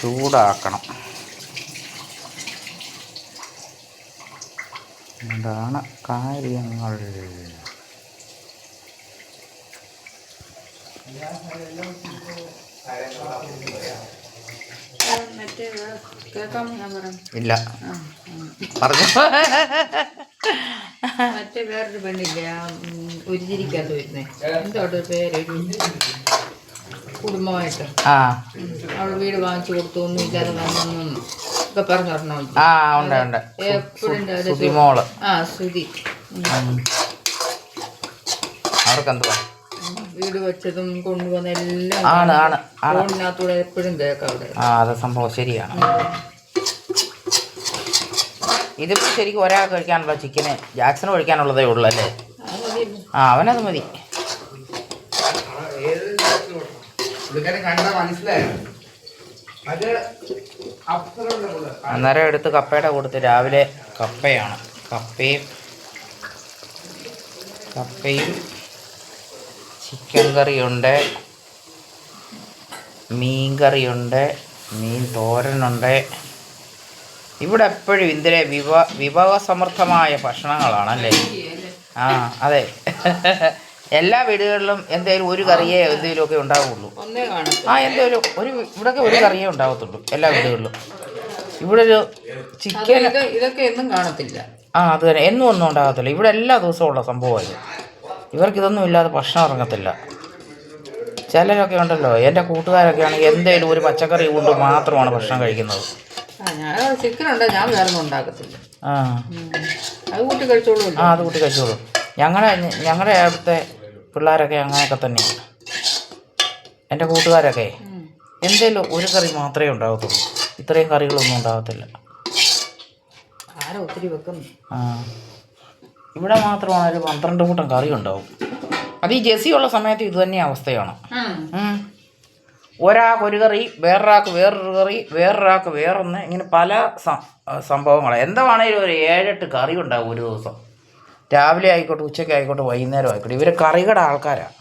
ചൂടാക്കണം. എന്താണ് കാര്യങ്ങൾ? ഇല്ല. പറഞ്ഞു. മറ്റേ വേറൊരു പെണ്ണില്ല ആ ഉം, ഉരുതിരിക്കാത്ത വരുന്നേ. എന്തോട്ട് പേര് കുടുംബമായിട്ട്. ആ. അവൾ വീട് വാങ്ങിച്ചു കൊടുത്തു ഒന്നും ഇല്ലാതെ വന്നൊന്നും ഒക്കെ പറഞ്ഞു പറഞ്ഞോ ആ ഉണ്ട് ഉണ്ട്. എപ്പോഴും സുതിമോൾ. ആ ശ്രുതി. അവർക്ക് എന്തുവാ. വീട് വെച്ചതും കൊണ്ടുവന്ന എല്ലാം ആണ് ആണ് ഫോണിനകത്തൂടെ എപ്പോഴും കേൾക്കാം അവിടെ. ആ അത് സംഭവം ശരിയാണ്. ഇതിപ്പോ ശരിക്കും ഒരാൾക്ക് കഴിക്കാനുള്ള ചിക്കന് ജാക്സന് കഴിക്കാനുള്ളതേ ഉള്ളൂ അല്ലേ. ആ അവനത് മതി. മനസ്സിലായോ? അന്നേരം എടുത്ത് കപ്പയുടെ കൊടുത്ത് രാവിലെ കപ്പയാണ്. കപ്പയും കപ്പയും ചിക്കൻ കറിയുണ്ട് മീൻ കറിയുണ്ട് മീൻ തോരനുണ്ട്. ഇവിടെ എപ്പോഴും ഇതിലെ വിഭ വിഭവസമൃദ്ധമായ ഭക്ഷണങ്ങളാണല്ലേ? ആ അതെ. എല്ലാ വീടുകളിലും എന്തെങ്കിലും ഒരു കറിയേ എന്തെങ്കിലുമൊക്കെ ഉണ്ടാവുള്ളൂ. ഒന്നേ കാണും ആ എന്തേലും ഒരു ഇവിടെയൊക്കെ ഒരു കറിയേ ഉണ്ടാവത്തുള്ളൂ എല്ലാ വീടുകളിലും. ഇവിടെ ഒരു ചിക്കൻ ഇതൊക്കെ എന്നും കാണത്തില്ല. ആ അത് തന്നെ. എന്നും ഒന്നും ഉണ്ടാകത്തില്ല. ഇവിടെ എല്ലാ ദിവസവും ഉള്ള സംഭവമായി ഇവർക്കിതൊന്നും ഇല്ലാതെ ഭക്ഷണം ഇറങ്ങത്തില്ല. ചിലരൊക്കെ ഉണ്ടല്ലോ എന്റെ കൂട്ടുകാരൊക്കെ ആണെങ്കിൽ എന്തെങ്കിലും ഒരു പച്ചക്കറി കൊണ്ട് മാത്രമാണ് ഭക്ഷണം കഴിക്കുന്നത്. ചിക്കൻ ഉണ്ട് ഞാൻ വേറെ ഉണ്ടാക്കത്തില്ല. ആ. അത് കൂട്ടി കഴിച്ചോളൂല്ലോ ആ അത് കൂട്ടി കഴിച്ചോളൂ. ഞങ്ങളുടെ ഞങ്ങളുടെ അവിടുത്തെ പിള്ളേരൊക്കെ അങ്ങനെയൊക്കെ തന്നെയാണ്. എന്റെ കൂട്ടുകാരൊക്കെ എന്തേലും ഒരു കറി മാത്രമേ ഉണ്ടാകത്തുള്ളൂ. ഇത്രയും കറികളൊന്നും ഉണ്ടാകത്തില്ല. ഒത്തിരി വെക്കുന്നു. ആ. ഇവിടെ മാത്രമാണ് ഒരു പന്ത്രണ്ട് കൂട്ടം കറി ഉണ്ടാവും. അത് ഈ ജെസ്സിയുള്ള സമയത്ത് ഇത് തന്നെ അവസ്ഥയാണ്. ഒരാൾക്ക് ഒരു കറി വേറൊരാൾക്ക് വേറൊരു കറി വേറൊരാൾക്ക് വേറൊന്ന് ഇങ്ങനെ പല സംഭവങ്ങൾ എന്താണെങ്കിലും ഒരു ഏഴെട്ട് കറി ഉണ്ടാവും ഒരു ദിവസം. രാവിലെ ആയിക്കോട്ടെ ഉച്ചയ്ക്ക് ആയിക്കോട്ടെ വൈകുന്നേരം ആയിക്കോട്ടെ ഇവർ കറികട ആൾക്കാരാണ്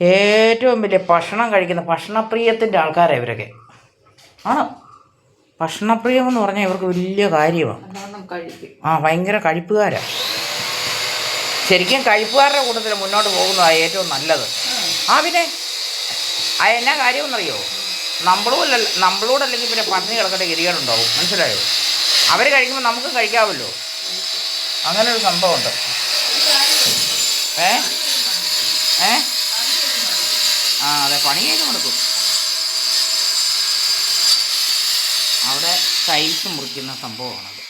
ഏറ്റവും വലിയ ഭക്ഷണം കഴിക്കുന്ന ഭക്ഷണപ്രിയത്തിന്റെ ആൾക്കാരാണ് ഇവരൊക്കെ. ആണ്. ഭക്ഷണപ്രിയം എന്ന് പറഞ്ഞാൽ ഇവർക്ക് വലിയ കാര്യമാണ് ആ ഭയങ്കര കഴിപ്പുകാരാണ് ശരിക്കും കഴിപ്പുകാരുടെ കൂട്ടത്തിൽ മുന്നോട്ട് പോകുന്നതാണ് ഏറ്റവും നല്ലത്. ആ പിന്നെ ആ എന്നാ കാര്യമെന്നറിയോ? നമ്മളൂല്ല നമ്മളോടല്ലെങ്കിൽ പിന്നെ പട്ടിണി കിടക്കേണ്ട ഗതികേടുണ്ടാവും. മനസ്സിലായോ? അവർ കഴിക്കുമ്പോൾ നമുക്ക് കഴിക്കാമല്ലോ അങ്ങനെ ഒരു സംഭവമുണ്ട്. ഏ? ഏ? ആ അതെ പണിയൊക്കെ നടക്കും. അവിടെ ടൈൽസ് മുറിക്കുന്ന സംഭവമാണത്.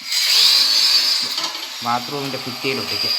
ബാത്റൂമിന്റെ ഭിത്തിയിലൊട്ടിക്കുക